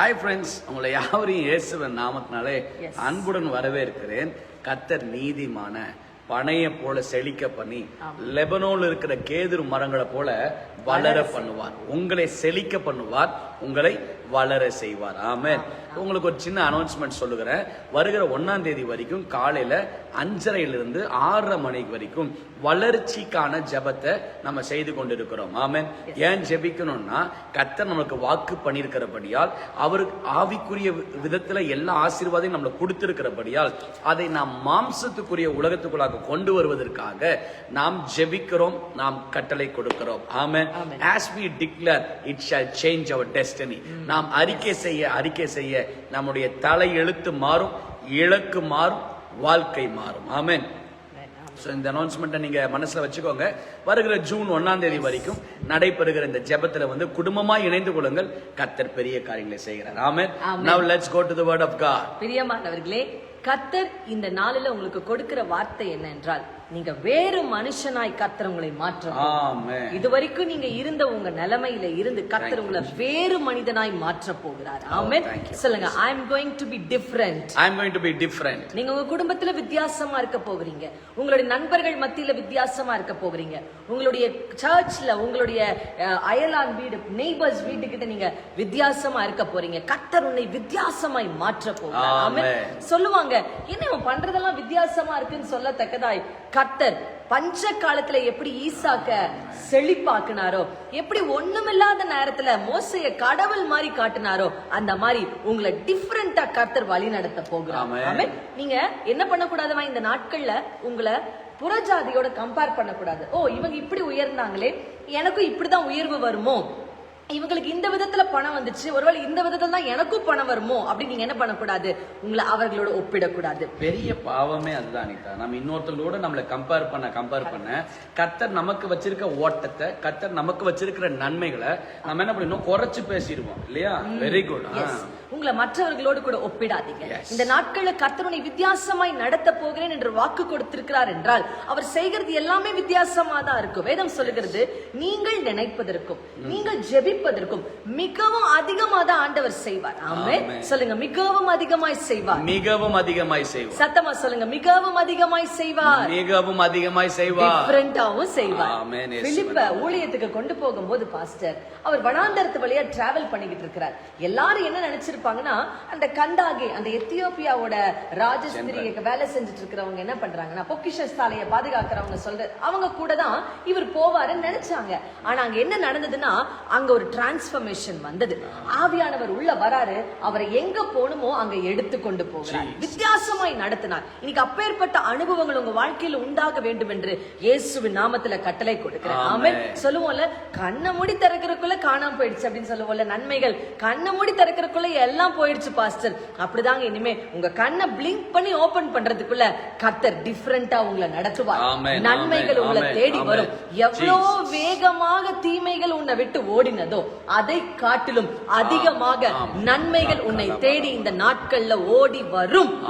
Hi friends உங்களை யாவரையும் இயேசுவின் நாமத்தினாலே. அன்புடன் வரவேற்கிறேன். கத்தர் நீதிமான பனைய போல செழிக்க பண்ணி லெபனோல இருக்கிற கேதுரு மரங்களை போல வளர பண்ணுவார். உங்களை செழிக்க பண்ணுவார். உங்களை வளர செய்வார். ஆமென். உங்களுக்கு ஒரு சின்ன அனௌன்ஸ்மெண்ட் சொல்லுகிறேன். வருகிற ஒன்னாம் தேதி வரைக்கும் காலையில அஞ்சரையிலிருந்து ஆறரை மணிக்கு வரைக்கும் வளர்ச்சிக்கான ஜெபத்தை நம்ம செய்து கொண்டிருக்கிறோம். ஆமென். ஏன் ஜெபிக்கணும்னா கத்தர் நமக்கு வாக்கு பண்ணியிருக்கிறபடியால் அவருக்கு ஆவிக்குரிய வி- விதத்துல எல்லா ஆசீர்வாதையும் நம்மளுக்கு கொடுத்திருக்கிறபடியால் அதை நாம் மாம்சத்துக்குரிய உலகத்துக்குள்ளாக கொண்டு வருவதற்காக நாம் ஜெபிக்கிறோம் நாம் கட்டளை கொடுக்கிறோம். ஆமென். as we declare it shall change our destiny. நாம் அறிக்கை செய்ய அறிக்கை செய்ய நம்முடைய தலை எழுத்து மாறும் இலக்கு மாறும் வாழ்க்கை மாறும். ஆமென். ஸோ இந்த அனௌன்ஸ்மெண்ட்டை நீங்க மனசுல வச்சுக்கோங்க. வருகிற ஜூன் ஒன்னாம் தேதி வரைக்கும் நடைபெறுகிற இந்த ஜெபத்துல வந்து குடும்பமா இணைந்து கொள்ளுங்கள். கர்த்தர் பெரிய காரியங்களை செய்கிறார். ஆமென். now let's go to the word of god. பிரியமானவர்களே கத்தர் இந்த நாளில உங்களுக்கு கொடுக்கிற வார்த்தை என்ன என்றால் நீங்க வேறு மனுஷனாய் கத்தர் உங்களை மாற்ற ஆமென். இதுவரைக்கும் நீங்க இருந்த உங்க நிலைமையில இருந்து கத்தர் உங்களை வேறு மனிதனாய் மாற்ற போகிறார். ஆமென். thank you. சொல்லுங்க I am going to be different i am going to be different. நீங்க உங்க குடும்பத்துல வித்தியாசமா இருக்க போகிறீங்க. உங்களுடைய நண்பர்கள் மத்தியில வித்தியாசமா இருக்க போகிறீங்க. உங்களுடைய சர்ச்ல உங்களுடைய அயலான் வீடு நெய்பர்ஸ் வீட்டுக்கிட்ட நீங்க வித்தியாசமா இருக்க போறீங்க. கத்தர் உன்னை வித்தியாசமாய் மாற்ற போகிறார். ஆமென். ஆமென். சொல்லுவாங்க என்ன பண்றதெல்லாம் வித்தியாசமா இருக்குன்னு சொல்லத்தக்கதாய்? கத்தர் பஞ்ச காலத்துல எப்படி ஈசாக்க செழிப்பாக்குனாரோ எப்படி ஒண்ணுமில்லாத நேரத்துல மோசைய கடவுள் மாதிரி காட்டுனாரோ அந்த மாதிரி உங்களை டிஃப்ரெண்டா கர்த்தர் வழி நடத்த. ஆமென். நீங்க என்ன பண்ணக்கூடாதுமா இந்த நாட்கள்ல உங்களை புறஜாதியோட கம்பேர் பண்ணக்கூடாது ஓ இவங்க இப்படி உயர்ந்தாங்களே எனக்கும் இப்படிதான் உயர்வு வருமோ இவங்களுக்கு இந்த விதத்துல பணம் வந்துச்சு. ஒருவேளை இந்த விதத்துல தான் எனக்கும் பணம் வருமோ அப்படின்னு நீங்க என்ன பண்ணக்கூடாது? உங்களை அவர்களோட ஒப்பிடக்கூடாது. பெரிய பாவமே அதுதான் அனிதா. நம்ம இன்னொருத்தரோட நம்மளை கம்பேர் பண்ண கம்பேர் பண்ண கத்தர் நமக்கு வச்சிருக்க ஓட்டத்தை கத்தர் நமக்கு வச்சிருக்கிற நன்மைகளை நம்ம என்ன பண்ணணும் குறைச்சு பேசிடுவோம். இல்லையா? Very good. உங்களை மற்றவர்களோடு கூட ஒப்பிடாதீங்க. இந்த நாட்கள்ல கர்த்தருனை வித்தியாசமாய் நடத்த போகிறேன் என்று வாக்கு கொடுத்திருக்கிறார் என்றால் அவர் செய்கிறது எல்லாமே வித்தியாசமா தான் இருக்கும். வேதம் சொல்லுகிறது நீங்கள் நினைப்பதற்கும் நீங்கள் ஜெபிப்பதற்கும் மிகவும் அதிகமா தான் ஆண்டவர் செய்வார். ஆமே. சொல்லுங்க மிகவும் அதிகமாய் செய்வார். மிகவும் அதிகமாய் செய்வார். சத்தமா சொல்லுங்க மிகவும் அதிகமாய் செய்வார். மிகவும் அதிகமாய் செய்வார். டிஃபரெண்டாவும் செய்வார். Yes, பிலிப்ப ஊழியத்துக்கு கொண்டு போகும்போது பாஸ்டர் அவர் வனாந்தரத்து வழியா டிராவல் பண்ணிக்கிட்டு இருக்கிறார். எல்லாரும் என்ன நினைச்சிருப்பாங்கன்னா அந்த கண்டாகே அந்த எத்தியோப்பியாவோட ராஜஸ்திரிக்கு வேலை செஞ்சுட்டு இருக்கிறவங்க என்ன பண்றாங்கன்னா பொக்கிஷ சாலையை பாதுகாக்கிறவங்க சொல்ற அவங்க கூட தான் இவர் போவாருன்னு நினைச்சாங்க. ஆனா அங்க என்ன நடந்ததுன்னா அங்க ஒரு டிரான்ஸ்பர்மேஷன் வந்தது. ஆவியானவர் உள்ள வராரு. அவரை எங்க போகணுமோ அங்க எடுத்து கொண்டு போகிறார். வித்தியாசமாய் நடத்தினார். இன்னைக்கு அப்பேற்பட்ட அனுபவங்கள் உங்க வாழ்க்கையில உண்டாக வேண்டும் என்று இயேசுவின் நாமத்துல கட்டளை கொடுக்கிறேன். ஆமென். சொல்லுவோம்ல கண்ணை மூடி திறக்கிறதுக்குள்ள காணாம போயிடுச்சு அப்படின்னு சொல்லுவோம்ல நன்மைகள். கண்ணை மூடி திறக்கிறதுக்குள்ள எல்லாம் போயிடுச்சு பாஸ்டர். அப்படிதாங்க இனிமே உங்க கண்ணை பிளிங்க் பண்ணி ஓபன் பண்றதுக்குள்ள கத்தர் டிஃபரெண்டா உங்களை நடத்துவார். நன்மைகள் உங்களை தேடி. வரும். எவ்வளோ வேகமாக தீமைகள் உன்னை விட்டு ஓடினதோ அதை காட்டிலும் அதிகமாக. நன்மைகள் உன்னை தேடி இந்த நாட்கள்ல ஓடி வரும்.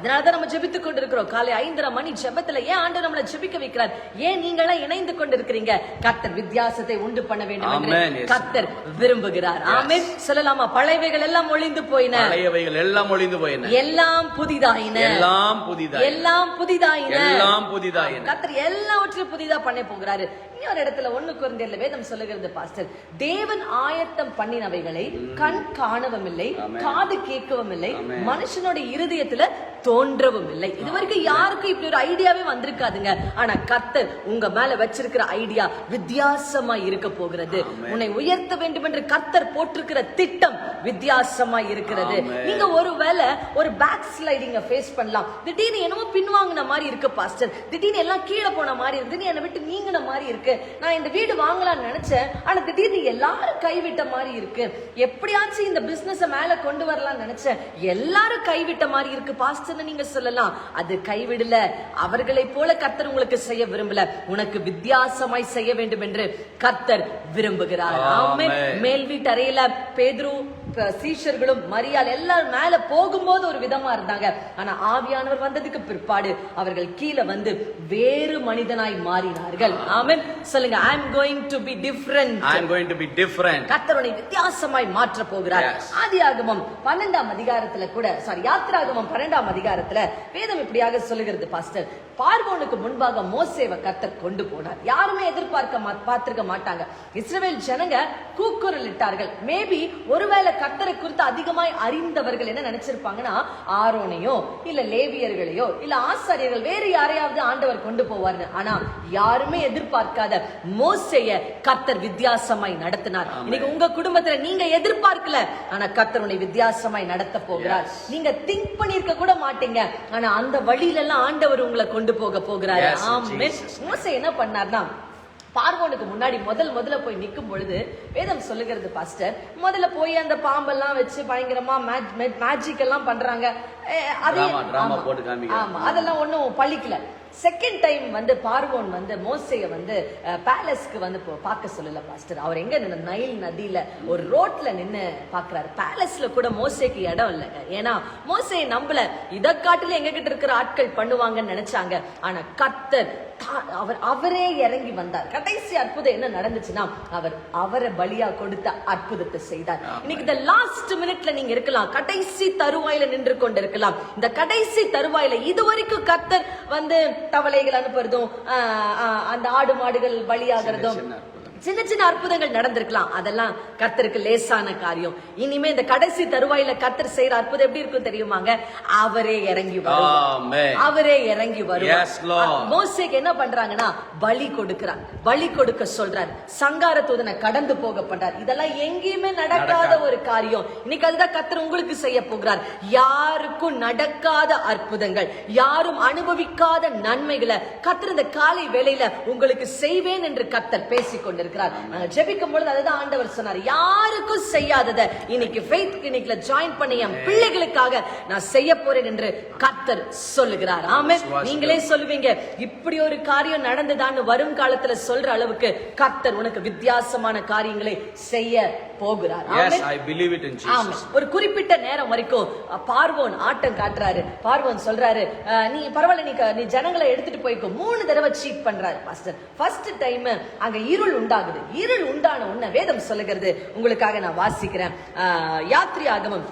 அதனாலதான் நம்ம. ஜெபித்துக் கொண்டிருக்கிறோம். காலை ஐந்தரை மணி ஜெபத்துல ஏன் ஆண்டு நம்மளை ஜெபிக்க வைக்கிறார்? ஏன் நீங்க எல்லாம் இணைந்து கொண்டிருக்கிறீங்க? கத்தர் வித்தியாசத்தை உண்டு பண்ண வேண்டும். கத்தர் விரும்புகிறார். ஆமென். சொல்லலாமா? பழையவைகள் எல்லாம் ஒளிந்து போயின. பழையவைகள் எல்லாம் ஒளிந்து போயின. எல்லாம் புதிதாயின. எல்லாம் புதிதாய் எல்லாம் புதிதாயின. எல்லாம் புதிதாயின. கத்தர் எல்லாவற்றையும் புதிதா பண்ண போகிறாரு. இன்னொரு இடத்துல ஒண்ணு குறைந்த வேதம் சொல்லுகிறது பாஸ்டர். தேவன் ஆயத்தம் பண்ணினவைகளை கண் காணவும் இல்லை. காது கேட்கவும் இல்லை ஆமென். மனுஷனோட இருதயத்துல தோன்றவும் இல்லை இது வரைக்கும் யாருக்கும் இப்படி ஒரு ஐடியாவே வந்திருக்காதுங்க. ஆனா கத்தர் உங்க மேல வச்சிருக்கிற ஐடியா வித்தியாசமா இருக்க போகிறது. உன்னை உயர்த்த வேண்டும் என்று கத்தர் போட்டிருக்கிற திட்டம் வித்தியாசமா இருக்கிறது. நீங்க ஒருவேளை ஒரு பேக் ஸ்லைடிங்க ஃபேஸ் பண்ணலாம். திடீர்னு என்னமோ பின்வாங்கின மாதிரி இருக்கு பாஸ்டர். திடீர்னு எல்லாம் கீழே போன மாதிரி திடீர்னு என்னை விட்டு நீங்கின மாதிரி இருக்கு. நான் இந்த வீடு வாங்கலாம்னு நினைச்சேன். ஆனா திடீர்னு எல்லாரும் கைவிட்ட மாதிரி இருக்கு. எப்படியாச்சும் இந்த பிசினஸ் மேல கொண்டு வரலாம்னு நினைச்சேன். எல்லாரும் கைவிட்ட மாதிரி இருக்கு பாஸ்டர்னு நீங்க சொல்லலாம். அது கைவிடல. அவர்களை போல கர்த்தர் உங்களுக்கு செய்ய விரும்பல. உனக்கு வித்தியாசமாய் செய்ய வேண்டும் என்று கர்த்தர் விரும்புகிறார். மேல் வீட்டு அறையில பேதுரு சீஷர்களும் மரியாள் எல்லாரும் மேல போகும்போது ஒரு விதமா இருந்தாங்க. ஆனா ஆவியானவர் வந்ததுக்கு பிற்பாடு அவர்கள் கீழே வந்து வேறு மனிதனாய் மாறினார்கள். ஆமென். சொல்லுங்க I am going to be different I am going to be different. கர்த்தருனை வித்தியாசமாய் மாற்ற போகிறார். ஆதியாகமம் பன்னெண்டாம் அதிகாரத்துல கூட சாரி யாத்திராகமம் பன்னெண்டாம் அதிகாரத்துல வேதம் இப்படியாக சொல்லுகிறது பாஸ்டர் பார்வோனுக்கு முன்பாக மோசேவை கர்த்தர் கொண்டு போனார். யாருமே எதிர்பார்க்க பார்த்திருக்க மாட்டாங்க. இஸ்ரவேல் ஜனங்க கூக்குரல் இட்டார்கள் மேபி ஒருவேளை கர்த்தரை குறித்து அதிகமாய் அறிந்தவர்கள் என்ன நினைச்சிருப்பாங்கன்னா ஆரோனையோ இல்ல லேவியர்களையோ இல்ல ஆசாரியர்கள் வேறு யாரையாவது ஆண்டவர் கொண்டு போவார்னு. ஆனா யாருமே எதிர்பார்க்காத மோசைய கர்த்தர் வித்தியாசமாய் நடத்தினார். இன்னைக்கு உங்க குடும்பத்துல நீங்க எதிர்பார்க்கல ஆனா கர்த்தர் உன்னை வித்தியாசமாய் நடத்த போகிறார். நீங்க திங்க் பண்ணிருக்க கூட மாட்டீங்க ஆனா அந்த வழியில எல்லாம் ஆண்டவர் உங்களை கொண்டு போக போகிறாரு. Jesus. மோசே என்ன பண்ணார்னா பார்வோனுக்கு முன்னாடி முதல் முதல்ல போய் நிக்கும் பொழுது வேதம் சொல்லுகிறது பாஸ்டர் முதல்ல போய் அந்த பாம்பெல்லாம் வச்சு பயங்கரமா மேஜிக் எல்லாம் பண்றாங்க. அதே- ஆமா. அதெல்லாம் ஒண்ணும் பழிக்கல. செகண்ட் டைம் வந்து பார்வோன் வந்து மோசைய வந்து பேலஸ்க்கு வந்து பார்க்க சொல்லல பாஸ்டர். அவர் எங்க நைல் நதியில ஒரு ரோட்ல நின்னு பாக்குறாரு பேலஸ்ல கூட மோசேக்கு இடம் இல்லைங்க ஏன்னா மோசையை நம்பல. இதை காட்டில எங்க கிட்ட இருக்கிற ஆட்கள் பண்ணுவாங்கன்னு நினைச்சாங்க. ஆனா கத்தர் அவர் அவரே இறங்கி வந்தார். கடைசி அற்புதம் என்ன நடந்துச்சுன்னா அவர் அவரை பலியா கொடுத்த அற்புதத்தை செய்தார். இன்னைக்கு இந்த லாஸ்ட் மினிட்ல நீங்க இருக்கலாம். கடைசி தருவாயில நின்று கொண்டு இருக்கலாம் இந்த கடைசி தருவாயில இதுவரைக்கும் கத்தர் வந்து தவளைகள் அனுப்புறதும் அந்த ஆடு மாடுகள் பலியாகிறதும் சின்ன. சின்ன அற்புதங்கள் நடந்திருக்கலாம். அதெல்லாம் கர்த்தருக்கு லேசான காரியம். இனிமே இந்த கடைசி தருவாயில கர்த்தர் செய்யற அற்புதம் எப்படி இருக்கும் தெரியுமாங்க? அவரே இறங்கி வருவார். அவரே இறங்கி வருவார். மோசேக்கு என்ன பண்றாங்கன்னா பலி கொடுக்கிறார். பலி கொடுக்க சொல்றார். சங்கார தூதனை கடந்து போக பண்றார். இதெல்லாம் எங்கேயுமே நடக்காத. ஒரு காரியம். இன்னைக்கு அதுதான் கத்தர் உங்களுக்கு செய்ய போகிறார். யாருக்கும் நடக்காத அற்புதங்கள். யாரும் அனுபவிக்காத நன்மைகளை கத்தர் இந்த காலை வேளையில உங்களுக்கு செய்வேன் என்று கத்தர் பேசிக் கொண்டிருக்கிறார் நாங்க ஜெபிக்கும் பொழுது அதுதான் ஆண்டவர் சொன்னார். யாருக்கும் செய்யாதத இன்னைக்கு ஃபெய்த் கிளினிக்ல ஜாயின் பண்ணி என் பிள்ளைகளுக்காக நான் செய்ய போறேன் என்று கத்தர் சொல்லுகிறார். ஆமே நீங்களே சொல்லுவீங்க இப்படி ஒரு காரியம் நடந்துதான்னு வரும் காலத்துல சொல்ற அளவுக்கு கத்தர் உனக்கு வித்தியாசமான காரியங்களை செய்ய போகிறார். ஒரு குறிப்பிட்ட நேரம் வரைக்கும் பார்வோன் ஆட்டம் காட்டுறாரு. பார்வோன் சொல்றாரு நீ பரவாயில்ல நீ நீ ஜனங்களை எடுத்துட்டு போய்க்கோ. மூணு தடவை சீட் பண்றாரு பாஸ்டர் ஃபர்ஸ்ட் டைம் அங்க இருள் உண்டாகுது. இருள் உண்டான உடனே வேதம் சொல்லுகிறது. உங்களுக்காக நான் வாசிக்கிறேன். யாத்ரி ஆகமம்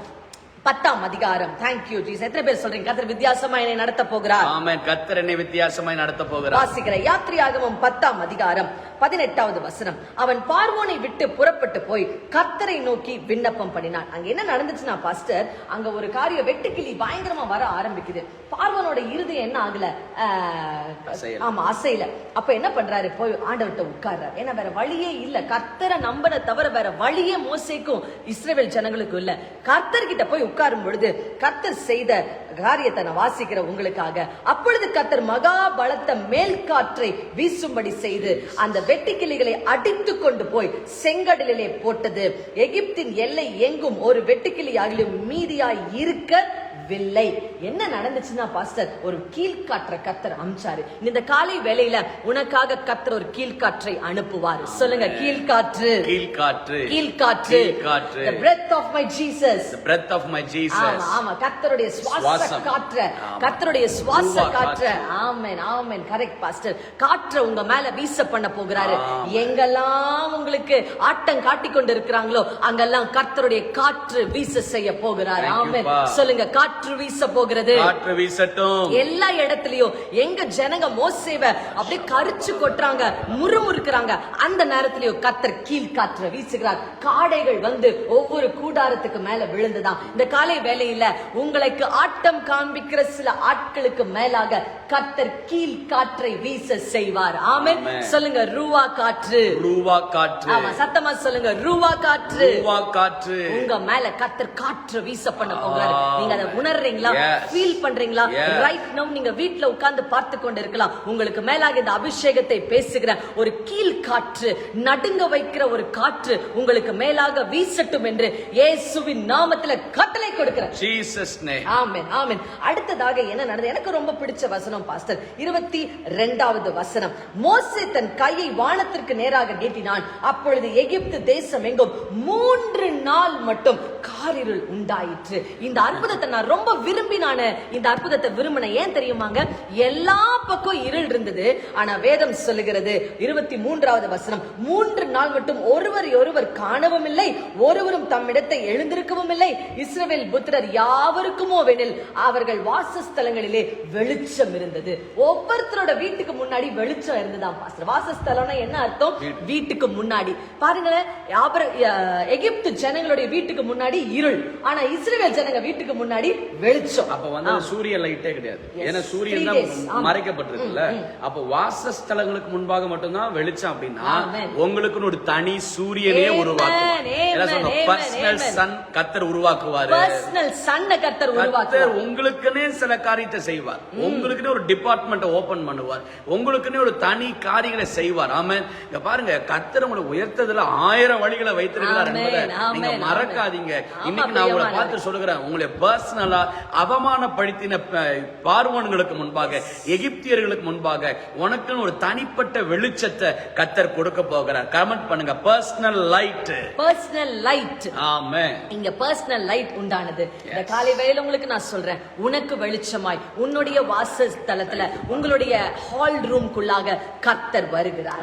பத்தாம் அதிகாரம். தேங்க்யூ ஜீஸ் எத்தனை பேர் சொல்றீங்க? கத்தர் வித்தியாசமா என்னை நடத்த போகிறார். ஆமென். கர்த்தர் என்னை வித்தியாசமாய் நடத்த போகிறார். வாசிக்கிற யாத்ரியாகமம் பத்தாம் அதிகாரம் பதினெட்டாவது வசனம். அவன் பார்வோனை விட்டு புறப்பட்டு போய் கர்த்தரை நோக்கி விண்ணப்பம் பண்ணினான். அங்க என்ன நடந்துச்சுன்னா பாஸ்டர் அங்க ஒரு காரியம் வெட்டுக்கிளி பயங்கரமா வர ஆரம்பிக்குது. பார்வோனோட இருதயம் என்ன ஆகல. ஆமா அசையில. அப்ப என்ன பண்றாரு? போய் ஆண்டவர்கிட்ட உட்கார்றாரு. ஏன்னா வேற வழியே இல்ல. கர்த்தரை நம்பன தவிர வேற வழியே மோசைக்கும் இஸ்ரவேல் ஜனங்களுக்கும் இல்ல. கர்த்தர்கிட்ட போய் உட்காரும் பொழுது கர்த்தர் செய்த காரியத்தை நான் வாசிக்கிற உங்களுக்காக. அப்பொழுது கர்த்தர் மகா பலத்த மேல் காற்றை வீசும்படி செய்து அந்த வெட்டுக்கிளிகளை அடித்து கொண்டு போய் செங்கடலிலே போட்டது. எகிப்தின் எல்லை எங்கும் ஒரு வெட்டுக்கிளி ஆகிலும் மீதியாய் இருக்கவில்லை. என்ன நடந்துச்சுன்னா பாஸ்டர் ஒரு கீழ்காற்ற கர்த்தர் அமிச்சாரு. இந்த காலை வேளையில உனக்காக கர்த்தர் ஒரு கீழ்காற்றை அனுப்புவார். சொல்லுங்க கீழ்காற்று கீழ்காற்று கீழ்காற்று கீழ்காற்று. the breath of my jesus. The breath of my Jesus. ஆமா ஆமா. கர்த்தருடைய சுவாச. காற்ற. கர்த்தருடைய சுவாச காற்ற. ஆமென் ஆமென். Correct pastor. காற்ற உங்க மேல வீச பண்ண போகிறாரு. எங்கெல்லாம் உங்களுக்கு ஆட்டம் காட்டிக் கொண்டு இருக்கிறாங்களோ அங்கெல்லாம் கர்த்தருடைய காற்று வீச செய்ய போகிறார். ஆமென். சொல்லுங்க காற்று வீச போகிறது. காற்று வீசட்டும். எல்லா இடத்துலயும் எங்க ஜனங்க மோசேவ அப்படியே கரிச்சு கொட்டுறாங்க முறுமுறுக்கிறாங்க. அந்த நேரத்திலயும் கத்தர் கீழ் காற்ற வீசுகிறார். காடைகள் வந்து ஒவ்வொரு கூடாரத்துக்கு மேல விழுந்துதான். இந்த காலை வேளையில உங்களுக்கு ஆட்டம் காண்பிக்கிற சில ஆட்களுக்கு மேலாக கத்தர் கீழ் காற்றை வீச செய்வார். ஆமென். சொல்லுங்க ரூவா காற்று. ரூவா காற்று. ஆமா சத்தமா சொல்லுங்க ரூவா காற்று. ரூவா காற்று. உங்க மேல கத்தர் காற்று வீச பண்ண போகிறாரு. நீங்க அதை உணர்றீங்களா. ஃபீல் பண்றீங்களா. ரைட் நவ் நீங்க வீட்ல உட்கார்ந்து பார்த்து கொண்டு இருக்கலாம் உங்களுக்கு மேலாக இந்த அபிஷேகத்தை பேசுகிற ஒரு கீழ் காற்று நடுங்க வைக்கிற ஒரு காற்று உங்களுக்கு மேலாக வீசட்டும் என்று இயேசுவின் நாமத்துல கட்டளை கொடுக்கிறேன். Jesus name. ஆமென் ஆமென். அடுத்ததாக என்ன நடந்தது? எனக்கு ரொம்ப பிடிச்ச வசனம் பாஸ்டர். இருபத்தி ரெண்டாவது வசனம். மோசே தன் கையை வானத்திற்கு நேராக நீட்டினான். அப்பொழுது எகிப்து தேசம் எங்கும் மூன்று நாள் மட்டும் காரிருள் உண்டாயிற்று. இந்த அற்புதத்தை நான் ரொம்ப விரும்பி நான் இந்த அற்புதத்தை விரும்பினேன் ஏன் தெரியுமாங்க? எல்லா பக்கம் இருள் இருந்தது. ஆனா வேதம் சொல்லுகிறது இருபத்தி மூன்றாவது வசனம் மூன்று நாள் மட்டும் ஒருவர் ஒருவர் காணவும் இல்லை ஒருவரும் தம்மிடத்தை எழுந்திருக்கவும் இல்லை. இஸ்ரவேல் புத்திரர் யாவருக்குமோ வெனில் அவர்கள் வாசஸ்தலங்களிலே வெளிச்சம் இருந்தது. ஒவ்வொருத்தரோட வீட்டுக்கு முன்னாடி வெளிச்சம் இருந்ததாம் பாஸ்டர். வாசஸ்தலம்னா என்ன அர்த்தம்? வீட்டுக்கு முன்னாடி. பாருங்களேன் எகிப்து ஜனங்களுடைய வீட்டுக்கு முன்னாடி இருள். ஆனா இஸ்ரவேல் ஜனங்க வீட்டுக்கு முன்னாடி வெளிச்சம். அப்ப வந்து சூரிய லைட்டே கிடையாது. ஏன்னா சூரியன் தான். ஆமா. மறைக்கப்பட்டிருக்குல்ல. அப்ப வாசஸ்தலங்களுக்கு முன்பாக மட்டும்தான் வெளிச்சம் அப்படின்னா. உங்களுக்குன்னு ஒரு தனி சூரியனே உருவாக்குவார் பர்சனல். சன் கத்தர் உருவாக்குவாரு. பர்சனல் சன்ன கர்த்தர் கத்தர் உருவாக்குவார். உங்களுக்குன்னே சில காரியத்தை செய்வார். உங்களுக்குன்னே ஒரு டிபார்ட்மெண்ட் ஓபன் பண்ணுவார். உங்களுக்குன்னே ஒரு தனி காரியங்களை செய்வார். ஆமென். இங்க பாருங்க கத்தர் உங்களை உயர்த்ததுல ஆயிரம் வழிகளை வைத்திருக்கிறார் என்பதை நீங்க மறக்காதீங்க. ஆமா, இன்னைக்கு நான் உங்களை. பார்த்து சொல்லுகிறேன் உங்களை பர்சனலா அவமானப்படுத்தின பார்வோன்களுக்கு முன்பாக எகிப்தியர்களுக்கு முன்பாக உனக்குன்னு ஒரு தனிப்பட்ட வெளிச்சத்தை கத்தர் கொடுக்க போகிறார். கமெண்ட் பண்ணுங்க. பர்சனல் லைட் பர்சனல் லைட் ஆமே இங்க பர்சனல் லைட் உண்டானது. இந்த காலை வேளையில உங்களுக்கு நான் சொல்றேன். உனக்கு வெளிச்சமாய் உன்னுடைய வாசஸ்தலத்துல உங்களுடைய ஹால் ரூம்குள்ளாக கர்த்தர் வருகிறார்.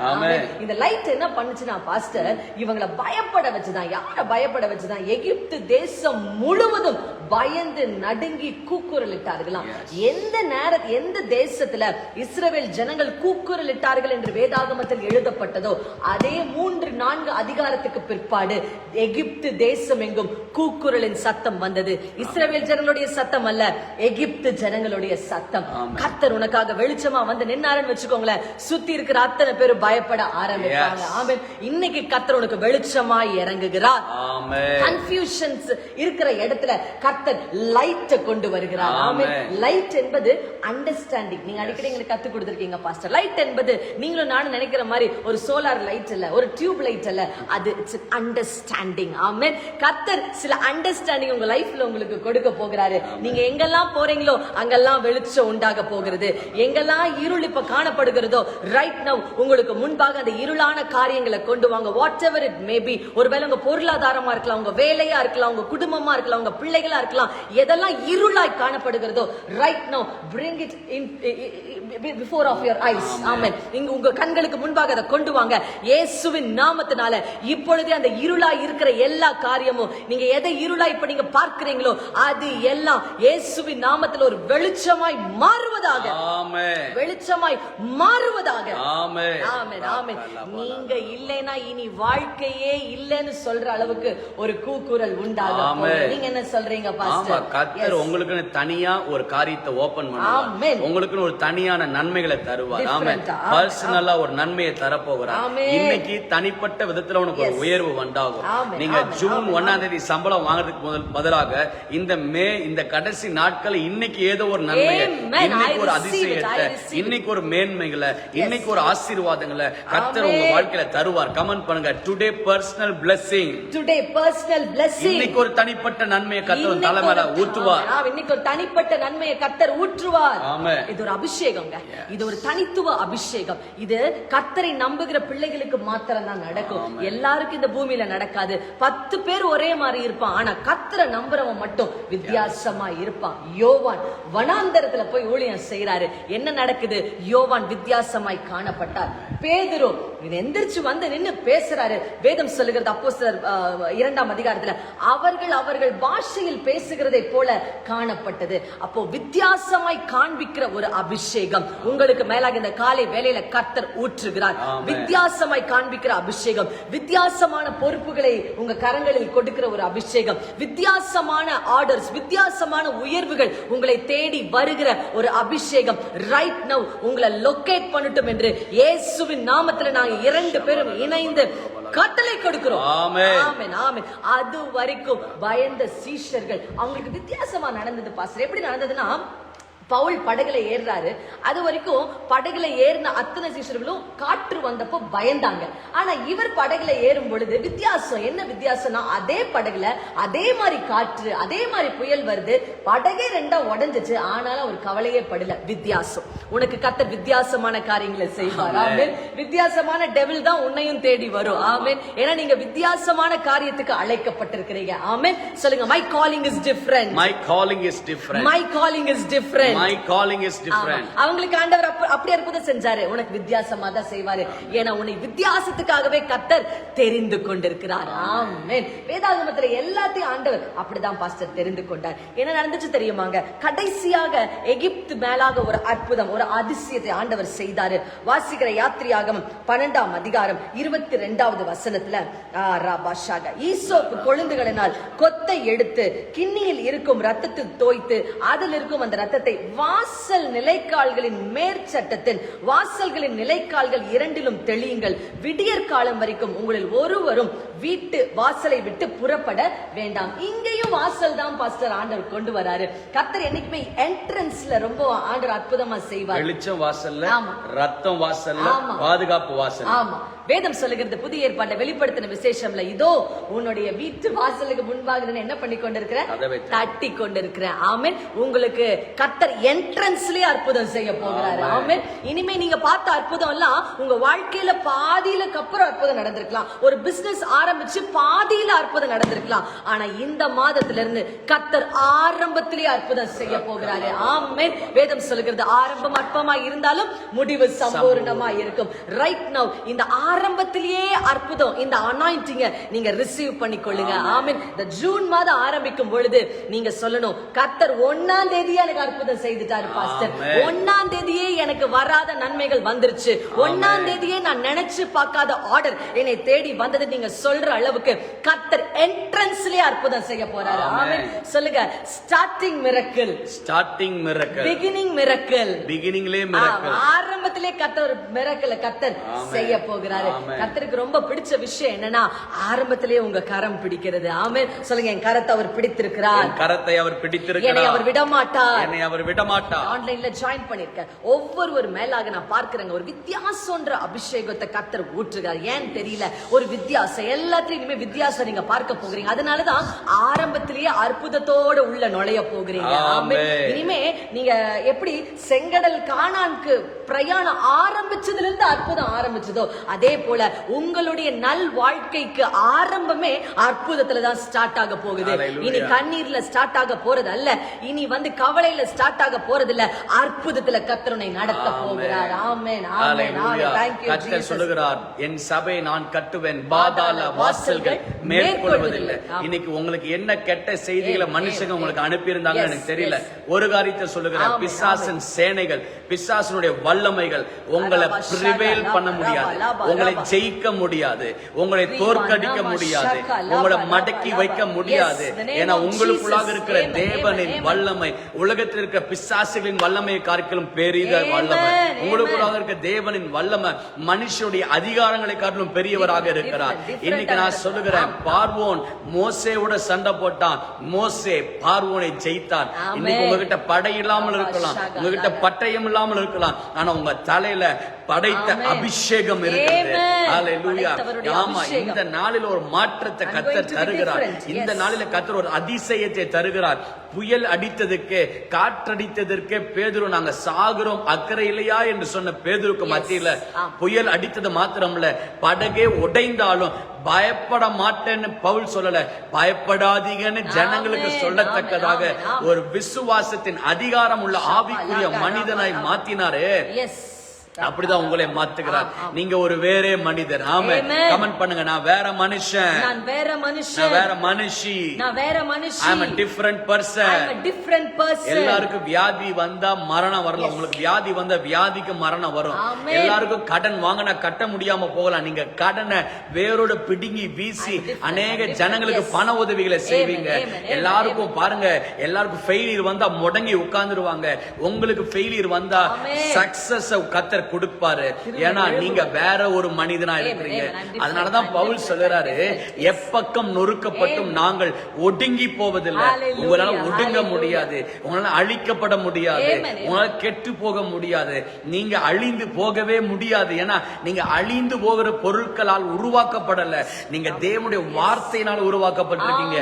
இந்த லைட் என்ன பண்ணுச்சுன்னா பாஸ்டர் இவங்கள பயப்பட வச்சுதான் யார பயப்பட வச்சுதான் எகிப்து தேசம் முழுவதும் பயந்து நடுங்கி கூக்குரலிட்டார்களாம். எந்த நேர எந்த தேசத்துல இஸ்ரவேல் ஜனங்கள் கூக்குரலிட்டார்கள் என்று வேதாகமத்தில் எழுதப்பட்டதோ அதே மூன்று நான்கு அதிகாரத்துக்கு பிற்பாடு எகிப்து தேசம் எங்கும் கூக்குரலின் சத்தம் வந்தது. இஸ்ரவேல் ஜனங்களுடைய சத்தம் அல்ல எகிப்து ஜனங்களுடைய சத்தம். கர்த்தர் உனக்காக வெளிச்சமா வந்து நின்னாருன்னு வச்சுக்கோங்களேன். சுத்தி இருக்கிற அத்தனை பேரும் பயப்பட ஆரம்பிப்பாங்க. ஆமென். இன்னைக்கு கர்த்தர் உனக்கு வெளிச்சமாய் இறங்குகிறார். கன்ஃபியூஷன்ஸ் இருக்கிற இடத்துல கர்த்தர் லைட் கொண்டு வருகிறார். ஆமென். லைட் என்பது அண்டர்ஸ்டாண்டிங் நீங்க அடிக்கடி எங்களுக்கு கத்து கொடுத்திருக்கீங்க பாஸ்டர் லைட் என்பது நீங்களும் நானும் நினைக்கிற மாதிரி ஒரு சோலார் லைட் இல்ல ஒரு டியூப் லைட் இல்ல அது இட்ஸ் அண்டர்ஸ்டாண்டிங் ஆமென். கர்த்தர் சில அண்டர்ஸ்டாண்டிங் உங்க லைஃப்ல உங்களுக்கு கொடுக்க போகிறாரு. நீங்க எங்கெல்லாம் போறீங்களோ அங்கெல்லாம் வெளிச்சம் உண்டாக போகிறது. எங்கெல்லாம் இருள் இப்ப காணப்படுகிறதோ ரைட் நவ் உங்களுக்கு முன்பாக அந்த இருளான காரியங்களை கொண்டு வாங்க. வாட் எவர் இட் மேபி ஒருவேளை உங்க பொருளாதாரமா இருக்கலாம் உங்க வேலையா இருக்கலாம் உங்க குடும்பமா இருக்கலாம் உங்க பிள்ளைகளா இருக்கலாம் எதெல்லாம் இருளாய் காணப்படுகிறதோ right now bring it in before of your eyes ஆமென் இங்க உங்க கண்களுக்கு முன்பாக அதை கொண்டு வாங்க. இயேசுவின் நாமத்தினால இப்பொழுதே அந்த இருளாய் இருக்கிற எல்லா காரியமும் நீங்க எதை இருளாய் இப்ப நீங்க பார்க்கிறீங்களோ அது எல்லாம் இயேசுவின் நாமத்தில் ஒரு வெளிச்சமாய் மாறுவதாக. வெளிச்சமாய் மாறுவதாக. நீங்க இல்லைனா இனி வாழ்க்கையே இல்லைன்னு சொல்ற அளவுக்கு ஒரு கூக்குரல் உண்டாக ஆமென். போகுது. நீங்க என்ன சொல்றீங்க? ஆமா கத்தர் உங்களுக்குன்னு தனியா ஒரு காரியத்தை ஓபன் பண்ணுவார். உங்களுக்குன்னு ஒரு தனியான நன்மைகளை தருவார். ஆமே? பர்சனலா ஒரு நன்மையை தரப்போகிறார். இன்னைக்கு தனிப்பட்ட விதத்துல உனக்கு ஒரு. உயர்வு உண்டாகும். நீங்க ஜூன் ஒன்னாம் தேதி சம்பளம் வாங்குறதுக்கு முதல் பதிலாக இந்த மே இந்த கடைசி நாட்கள் இன்னைக்கு ஏதோ ஒரு நன்மையை Amen. இன்னைக்கு ஒரு அதிசயத்தை. இன்னைக்கு ஒரு மேன்மைகளை இன்னைக்கு ஒரு ஆசீர்வாதங்களை கத்தர் உங்க. வாழ்க்கையில தருவார். கமெண்ட் பண்ணுங்க. Today personal blessing. Today personal blessing. இன்னைக்கு ஒரு தனிப்பட்ட நன்மையை கத்தர் ஊத்துவார் ஆமென். இன்னைக்கு ஒரு தனிப்பட்ட நன்மையை கத்தர் ஊற்றுவார். இது ஒரு அபிஷேகங்க. இது ஒரு தனித்துவ அபிஷேகம். இது கத்தரை நம்புகிற பிள்ளைகளுக்கு மாத்திரம் தான் நடக்கும் எல்லாருக்கும் இந்த பூமியில நடக்காது. பத்து பேர் ஒரே மாதிரி இருப்பான். ஆனா கத்தரை நம்புறவன் மட்டும் வித்தியாசமா இருப்பான். யோவான் வனாந்தரத்துல போய் ஊழியம் செய்யறாரு என்ன நடக்குது? யோவான் வித்தியாசமாய் காணப்பட்டார். பேதுரு எந்திரிச்சு வந்து நின்னு பேசுறாரு. வேதம் சொல்லுகிறது அப்போ இரண்டாம் அதிகாரத்துல அவர்கள் அவர்கள் பாஷையில் பேசுகிறதை போல காணப்பட்டது. அப்போ வித்தியாசமாய் காண்பிக்கிற ஒரு அபிஷேகம். உங்களுக்கு மேலாக இந்த காலை வேலையில கர்த்தர் ஊற்றுகிறார். வித்தியாசமாய் காண்பிக்கிற அபிஷேகம். வித்தியாசமான பொறுப்புகளை உங்க கரங்களில் கொடுக்கிற ஒரு அபிஷேகம். வித்தியாசமான ஆர்டர்ஸ் வித்தியாசமான உயர்வுகள் உங்களை தேடி வருகிற ஒரு அபிஷேகம். ரைட் நவ் உங்களை லொகேட் பண்ணட்டும் என்று இயேசுவின் நாமத்துல நாங்க இரண்டு பேரும் இணைந்து கட்டளை கொடுக்கிறோம். ஆமென். ஆமென் ஆமென். அது வரைக்கும் பயந்த சீஷர்கள். அவங்களுக்கு வித்தியாசமா நடந்தது பாஸ்டர். எப்படி நடந்ததுன்னா பவுல் படகுல ஏறுறாரு. அது வரைக்கும் படகுல ஏறின அத்தனை சிஷர்களும் காற்று வந்தப்போ பயந்தாங்க. ஆனா இவர் படகுல ஏறும் பொழுது வித்தியாசம். என்ன வித்தியாசம்னா அதே படகுல அதே மாதிரி காற்று அதே மாதிரி புயல் வருது. படகே ரெண்டா உடைஞ்சிச்சு. ஆனாலும் அவர் கவலையே படல. வித்தியாசம். உனக்கு கத்த வித்தியாசமான காரியங்களை செய்வார். ஆமென். வித்தியாசமான டெவில் தான் உன்னையும் தேடி வரும். ஆமென். ஏன்னா நீங்க வித்தியாசமான காரியத்துக்கு அழைக்கப்பட்டிருக்கிறீங்க. ஆமென். சொல்லுங்க my calling is different my calling is different my calling is different my calling is. Different அவங்களுக்கு ஆண்டவர் அப்ப- அப்படி அற்புதம் செஞ்சாரு. உனக்கு வித்தியாசமா தான் செய்வாரு. ஏன்னா உன்னை வித்தியாசத்துக்காகவே கத்தர் தெரிந்து கொண்டிருக்கிறார். ஆமென். வேதாகமத்துல எல்லாத்தையும் ஆண்டவர் அப்படிதான் பாஸ்டர் தெரிந்து கொண்டார். என்ன நடந்துச்சு தெரியுமாங்க? கடைசியாக எகிப்து மேலாக ஒரு அற்புதம் ஒரு அதிசயத்தை ஆண்டவர் செய்தாரு. வாசிக்கிற யாத்திரியாகமம் பன்னெண்டாம் அதிகாரம் இருபத்தி ரெண்டாவது வசனத்துல ஈசோப்பு கொழுந்துகளினால் கொத்தை எடுத்து கிண்ணியில் இருக்கும் ரத்தத்தில் தோய்த்து அதில் இருக்கும் அந்த ரத்தத்தை வாசல் நிலைக்கால்களின் மேற்சட்டத்தில் வாசல்களின் நிலைக்கால்கள் இரண்டிலும் தெளியுங்கள். விடியற் காலம் வரைக்கும் உங்களில் ஒருவரும் வீட்டு வாசலை விட்டு புறப்பட வேண்டாம். இங்கேயும் வாசல் தான் பாஸ்டர் ஆண்டவர் கொண்டு வராரு. கத்தர் என்னைக்குமே என்ட்ரன்ஸ்ல ரொம்ப ஆண்டவர் அற்புதமா செய்வார். வெளிச்சம் வாசல்ல. ரத்தம் வாசல்ல. பாதுகாப்பு வாசல் ஆமா. வேதம் சொல்லுகிறது புதிய ஏற்பாட்டை வெளிப்படுத்தின விசேஷம்ல இதோ உன்னுடைய வீட்டு வாசலுக்கு முன்பாக என்ன பண்ணி கொண்டிருக்கிற? தட்டி கொண்டிருக்கிறேன் ஆமென். உங்களுக்கு கத்தர் என்ட்ரன்ஸ்லயே அற்புதம் செய்ய போகிறாரு. ஆமென். இனிமே நீங்க பார்த்த அற்புதம் எல்லாம் உங்க வாழ்க்கையில பாதியிலக்கு அப்புறம் அற்புதம் நடந்திருக்கலாம். ஒரு பிசினஸ் ஆரம்பிச்சு பாதியில அற்புதம் நடந்திருக்கலாம். ஆனா இந்த மாதத்துல இருந்து கத்தர் ஆரம்பத்திலேயே அற்புதம் செய்ய போகிறாரு. ஆமென். வேதம் சொல்லுகிறது ஆரம்பம் அற்பமா இருந்தாலும் முடிவு சம்பூர்ணமா இருக்கும். ரைட் நவ் இந்த ஆரம்பத்திலேயே அற்புதம் இந்த அனாயிண்டிங்க நீங்க ரிசீவ் பண்ணிக்கொள்ளுங்க. ஆமென். இந்த ஜூன் மாதம் ஆரம்பிக்கும் பொழுது நீங்க சொல்லணும் கத்தர் ஒன்னாம் தேதியே எனக்கு அற்புதம் செய்துட்டாரு பாஸ்டர். ஒன்னாம் தேதியே எனக்கு வராத நன்மைகள் வந்துருச்சு. ஒன்னாம் தேதியே நான் நினைச்சு பார்க்காத ஆர்டர் என்னை தேடி வந்தது நீங்க சொல்ற அளவுக்கு கத்தர் என்ட்ரன்ஸ்லயே அற்புதம் செய்ய போறாரு. ஆமென். சொல்லுங்க. Starting miracle starting miracle beginning miracle பிகினிங்லயே miracle ஆரம்பத்திலே கத்தர் மிரக்கல கத்தர். செய்ய போகிறாரு. கத்தருக்கு ரொம்ப பிடிச்ச விஷயம் என்னன்னா ஆரம்பத்திலேயே உங்க கரம் பிடிக்கிறது. ஆமென். சொல்லுங்க என் கரத்தை அவர் பிடித்திருக்கிறார். கரத்தை அவர் என்னை பிடித்திருக்கிறார் அவர் விடமாட்டார். என்னை அவர் விடமாட்டார். ஆன்லைன்ல ஜாயின் பண்ணிருக்கேன் ஒவ்வொருவர் மேலாக நான் பார்க்கிறேங்க ஒரு வித்தியாசம்ன்ற அபிஷேகத்தை கத்தர் ஊற்றுகிறார். ஏன்னு தெரியல? ஒரு வித்தியாசம். எல்லாத்தையும் இனிமே வித்தியாசம் நீங்க பார்க்க போகிறீங்க. அதனாலதான் ஆரம்பத்திலேயே அற்புதத்தோட உள்ள நுழைய போகிறீங்க. இனிமே நீங்க எப்படி செங்கடல் காணான்க்கு பிரயாணம் ஆரம்பிச்சதுல இருந்து அற்புதம் ஆரம்பிச்சதோ அதே போல உங்களுடைய நல் வாழ்க்கைக்கு ஆரம்பமே அற்புதத்துல தான் ஸ்டார்ட் ஆக போகுது. இனி கண்ணீர்ல ஸ்டார்ட் ஆக போறது அல்ல இனி வந்து கவலையில ஸ்டார்ட் ஆக போறது இல்ல அற்புதத்துல கத்தருனை நடத்த. போகிறார் ஆமென் ஆமென் Hallelujah. ஆமென் தேங்க் யூ கர்த்தர் சொல்லுகிறார் என் சபை நான் கட்டுவேன் பாதாள வாசல்கள் மேற்கொள்வதில்லை. இன்னைக்கு உங்களுக்கு என்ன கெட்ட செய்திகளை மனுஷங்க. உங்களுக்கு அனுப்பியிருந்தாங்க Yes, எனக்கு தெரியல. ஒரு காரியத்தை சொல்லுகிறேன் பிசாசின் சேனைகள் பிசாசனுடைய வல்லமைகள் உங்களை பிரிவேல் பண்ண முடியாது உங்களை. ஜெயிக்க முடியாது உங்களை தோற்கடிக்க முடியாது உங்களை மடக்கி. வைக்க முடியாது ஏன்னா உங்களுக்குள்ளாக. இருக்கிற தேவனின் வல்லமை உலகத்தில் இருக்கிற பிசாசுகளின் வல்லமையை காட்டிலும் Amen, வல்லமை. உங்களுக்குள்ளாக இருக்க தேவனின் வல்லமை மனுஷனுடைய அதிகாரங்களை காட்டிலும் பெரியவராக இருக்கிறார் இன்னைக்கு நான். சொல்லுகிறேன் பார்வோன் மோசேவோட சண்டை போட்டான் மோசே பார்வோனை ஜெயித்தான். இன்னைக்கு உங்ககிட்ட படை இல்லாமல் இருக்கலாம் உங்ககிட்ட. பட்டயம் இல்லாமல் இருக்கலாம் ஆனா உங்க தலையில படைத்த. அபிஷேகம் இருக்கிறது ஆமா. இந்த நாளில் ஒரு மாற்றத்தை கத்தர் தருகிறார். இந்த. நாளில கத்தர் ஒரு அதிசயத்தை தருகிறார் புயல் அடித்ததுக்கு காற்றடித்ததற்கு பேதுரு நாங்க சாகுறோம் அக்கறை இல்லையா என்று சொன்ன பேதுருக்கு. மத்தியில. புயல் அடித்தது மாத்திரம்ல படகே உடைந்தாலும் பயப்பட மாட்டேன்னு பவுல் சொல்லல பயப்படாதீங்கன்னு ஜனங்களுக்கு சொல்லத்தக்கதாக. ஒரு விசுவாசத்தின் அதிகாரம் உள்ள ஆவிக்குரிய மனிதனாய் மாத்தினாரு அப்படிதான் உங்களை மாத்துகிறார். நீங்க ஒரு வேறே மனிதர். ஆமா. கமெண்ட் பண்ணுங்க. நான் வேற மனுஷன். நான் வேற மனுஷன். வேற மனுஷி. நான் வேற ஐ மனுஷி. அம் a different person. I'm a different person. எல்லாருக்கும் வியாதி வந்தா மரணம் வரலாம் உங்களுக்கு வியாதி வந்தா வியாதிக்கு மரணம் வரும். எல்லாருக்கும் கடன் வாங்கினா கட்ட முடியாம போகலாம். நீங்க கடனை வேரோட பிடுங்கி வீசி அநேக. ஜனங்களுக்கு. பண உதவிகளை செய்வீங்க. எல்லாருக்கும் பாருங்க. எல்லாருக்கும் ஃபெயிலியர் வந்தா முடங்கி உட்கார்ந்துருவாங்க. உங்களுக்கு ஃபெயிலியர் வந்தா. சக்சஸ் கத்தர் கொடுப்பாரு ஏன்னா நீங்க வேற ஒரு மனிதனா இருக்கிறீங்க. அதனாலதான் பவுல். சொல்லுறாரு. எப்பக்கம் நொறுக்கப்பட்டும் நாங்கள் ஒடுங்கி போவதில்லை. உங்களால ஒடுங்க. முடியாது உங்களால அழிக்கப்பட முடியாது. உங்களால கெட்டு போக முடியாது நீங்க அழிந்து போகவே முடியாது ஏன்னா நீங்க அழிந்து போகிற பொருட்களால் உருவாக்கப்படல நீங்க தேவனுடைய வார்த்தையினால உருவாக்கப்பட்டிருக்கீங்க.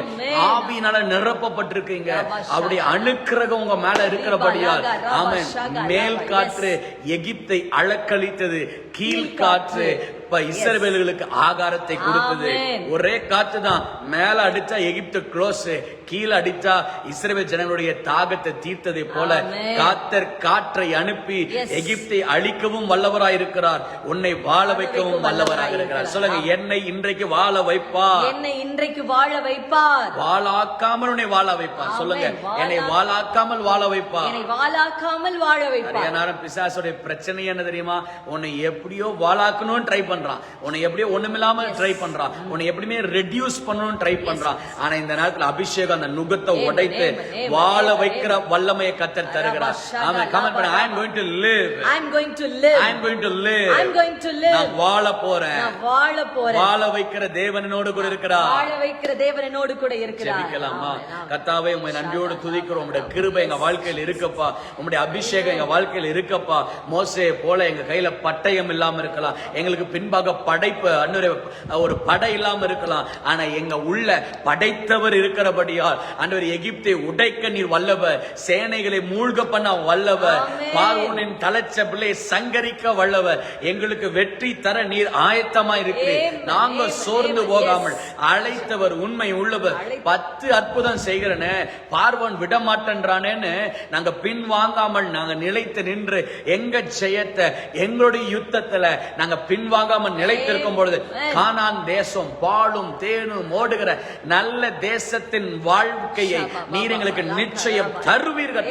ஆவியினால நிரப்பப்பட்டிருக்கீங்க ரபா அவருடைய அணுக்கிரகம் உங்க மேல இருக்கிறபடியால் ஆமென் மேல் காற்று எகிப்தை அளக்களித்தது கீழ் காற்று இப்ப இஸ்ரவேலுகளுக்கு ஆகாரத்தை கொடுத்தது. ஒரே காற்று தான். மேல அடிச்சா எகிப்து க்ளோஸ் கீழே அடிச்சா இஸ்ரவேல் ஜனங்களுடைய தாகத்தை தீர்த்ததை போல. காத்தர் காற்றை அனுப்பி. எகிப்தை அழிக்கவும் வல்லவராய் இருக்கிறார். உன்னை வாழ வைக்கவும் வல்லவராய் இருக்கிறார். சொல்லுங்க என்னை இன்றைக்கு வாழ வைப்பார். என்னை இன்றைக்கு வாழ வைப்பார். வாழாக்காமல் உன்னை வாழ வைப்பார். Amen. சொல்லுங்க என்னை வாழாக்காமல் வாழ வைப்பார். என்னை வாழாக்காமல் வாழ வைப்பார். நேரம் பிசாசுடைய பிரச்சனை என்ன தெரியுமா? உன்னை எப்படியோ வாழாக்கணும்னு ட்ரை பண்றான். உன்னை எப்படியோ ஒண்ணுமில்லாம ட்ரை பண்றான். உன்னை எப்படியுமே ரெடியூஸ் பண்ணணும்னு ட்ரை பண்றான். ஆனா இந்த நேரத்துல அபிஷேகம் அந்த நுகத்தை உடைத்து வாழ வைக்கிற வல்லமையை கத்தர் தருகிறார். ஆமா கமெண்ட் பண்ண I am going to live I'm going to live. I am going to live I'm going to live. நான் வாழ போறேன். நான் வாழ போறேன். வாழ வைக்கிற தேவனோடு கூட இருக்கிறார் வாழ வைக்கிற தேவன் என்னோடு கூட இருக்கிறார் ஜெபிக்கலாமா. கத்தாவே உண்மை நன்றியோடு துதிக்கிறோம். உங்களுடைய கிருபை எங்க வாழ்க்கையில் இருக்கப்பா. உங்களுடைய அபிஷேகம் எங்க வாழ்க்கையில் இருக்கப்பா. மோசே போல எங்க கையில பட்டயம் இல்லாம இருக்கலாம். எங்களுக்கு பின்பாக படைப்பு அன்னுடைய ஒரு படை இல்லாம இருக்கலாம். ஆனா எங்க உள்ள படைத்தவர் இருக்கிறபடியால் அன்றுவர் எகிப்தை உடைக்க நீர் வல்லவர் சேனைகளை மூழ்க பண்ண வல்லவர் ஆமென். பார்வோனின் தலைச்ச பிள்ளை சங்கரிக்க வல்லவர் எங்களுக்கு வெற்றி தர நீர் ஆயத்தமா Amen, நாங்க சோர்ந்து போகாமல். அழைத்தவர் உண்மை உள்ளவர். பத்து அற்புதம் செய்கிறனே பார்வன் விட மாட்டேன்றானேன்னு நாங்க பின் வாங்காமல் நாங்க நிலைத்து நின்று எங்க ஜெயத்தை எங்களுடைய யுத்தத்துல நாங்க பின் வாங்காம நிலைத்திருக்கும் பொழுது. கானான் தேசம் பாலும் தேனும் ஓடுகிற நல்ல தேசத்தின் வாழ்க்கையை நீர் எங்களுக்கு நிச்சயம் தருவீர்கள்.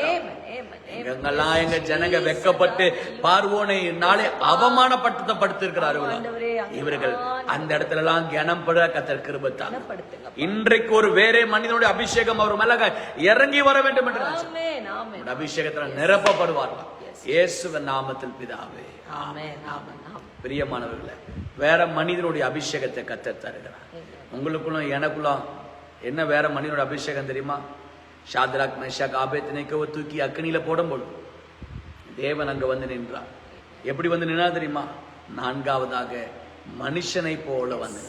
எங்கெல்லாம் எங்க ஜனங்க வெக்கப்பட்டு பார்வோனை நாளே அவமானப்படுத்தப்படுத்திருக்கிறார்களோ இவர்கள் அந்த இடத்துல எல்லாம் கனப்பட கத்தர் கிருபத்தான். இன்றைக்கு ஒரு வேறே மனிதனுடைய அபிஷேகம் அவர் மேல இறங்கி வர வேண்டும் என்று அபிஷேகத்துல நிரப்பப்படுவார்கள். இயேசுவின் நாமத்தில் பிதாவே. ஆமென், ஆமென். பிரியமானவர்களே வேற மனிதனுடைய அபிஷேகத்தை கத்தர் தருகிறார். உங்களுக்குள்ளும் எனக்குள்ளும் என்ன வேற மனிதனோட அபிஷேகம் தெரியுமா? ஷாத்ராக் மேஷாக் ஆபேத்னைக்கோ தூக்கி அக்னியில போடும்போது தேவன் அங்க வந்து நின்றார். எப்படி வந்து நின்றா தெரியுமா? நான்காவதாக மனுஷனை போல வந்து.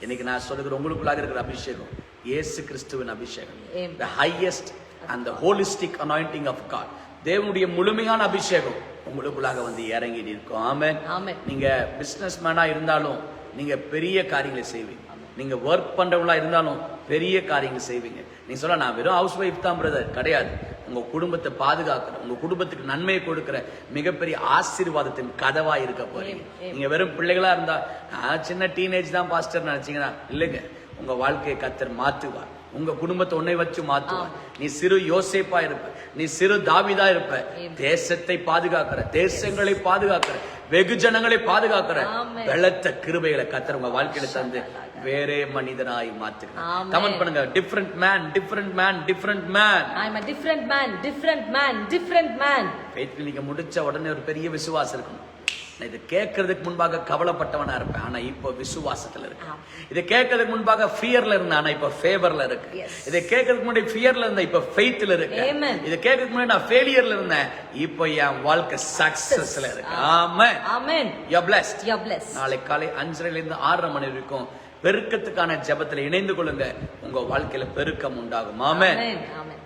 இன்னைக்கு நான் சொல்லுகிற உங்களுக்குள்ளாக இருக்கிற அபிஷேகம் இயேசு கிறிஸ்துவின் அபிஷேகம். The highest and the holistic anointing of God. தேவனுடைய முழுமையான அபிஷேகம். உங்களுக்குள்ளாக வந்து இறங்கி நிற்கும். ஆமென். ஆமென். நீங்க பிசினஸ் மேனா இருந்தாலும் நீங்க பெரிய காரியங்களை செய்வீங்க. நீங்க ஒர்க் பண்றவங்களா இருந்தாலும் பெரிய காரியங்கள் செய்வீங்க. நீங்க சொல்ல நான் வெறும் ஹவுஸ் ஒய்ஃப் தான் பிரதர் கிடையாது. உங்க குடும்பத்தை பாதுகாக்கிற உங்க குடும்பத்துக்கு நன்மையை கொடுக்கிற மிகப்பெரிய ஆசீர்வாதத்தின் கதவா இருக்க போறீங்க. நீங்க வெறும் பிள்ளைகளா இருந்தா நான் சின்ன டீனேஜ் தான் பாஸ்டர் நினைச்சீங்கன்னா இல்லைங்க. உங்க வாழ்க்கையை கத்தர் மாத்துவார் உங்க குடும்பத்தை உன்னை வச்சு மாத்துவார் நீ சிறு யோசேப்பா இருப்ப. நீ சிறு தாவிதா இருப்ப. தேசத்தை பாதுகாக்கிற தேசங்களை பாதுகாக்கிற வெகுஜனங்களை பாதுகாக்கிற ஆமென். பலத்த கிருபைகளை கத்தர் உங்க வாழ்க்கையில தந்து வேறே மனிதனாய் மாத்துகிறார். ஆமென். கமெண்ட் பண்ணுங்க. Different man different man different man I'm a different man, different man, different man. Faith நீங்க முடிச்ச உடனே ஒரு பெரிய விசுவாசம் இருக்கணும் நான் இதை கேட்கறதுக்கு முன்பாக கவலைப்பட்டவனா இருப்பேன். ஆனா இப்போ விசுவாசத்துல இருக்கு இதை கேட்கறதுக்கு முன்பாக ஃபியர்ல இருந்தேன் ஆனா இப்போ ஃபேவர்ல இருக்கு. இதை கேட்கறதுக்கு முன்னாடி ஃபியர்ல இருந்தேன் இப்போ ஃபெய்த்ல இருக்கு. இதை கேட்கறதுக்கு முன்னாடி நான் ஃபெயிலியர்ல இருந்தேன் இப்போ என் வாழ்க்கை சக்சஸ்ல இருக்கு. ஆமா Amen. You blessed. You're blessed. நாளை காலை அஞ்சரைல இருந்து ஆறரை மணி வரைக்கும் பெருக்கத்துக்கான ஜெபத்துல இணைந்து கொள்ளுங்க. உங்க வாழ்க்கையில பெருக்கம் உண்டாகும். ஆமென்.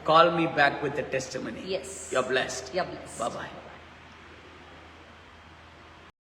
Call me back with testimony Yes. You blessed. You're blessed. bye bye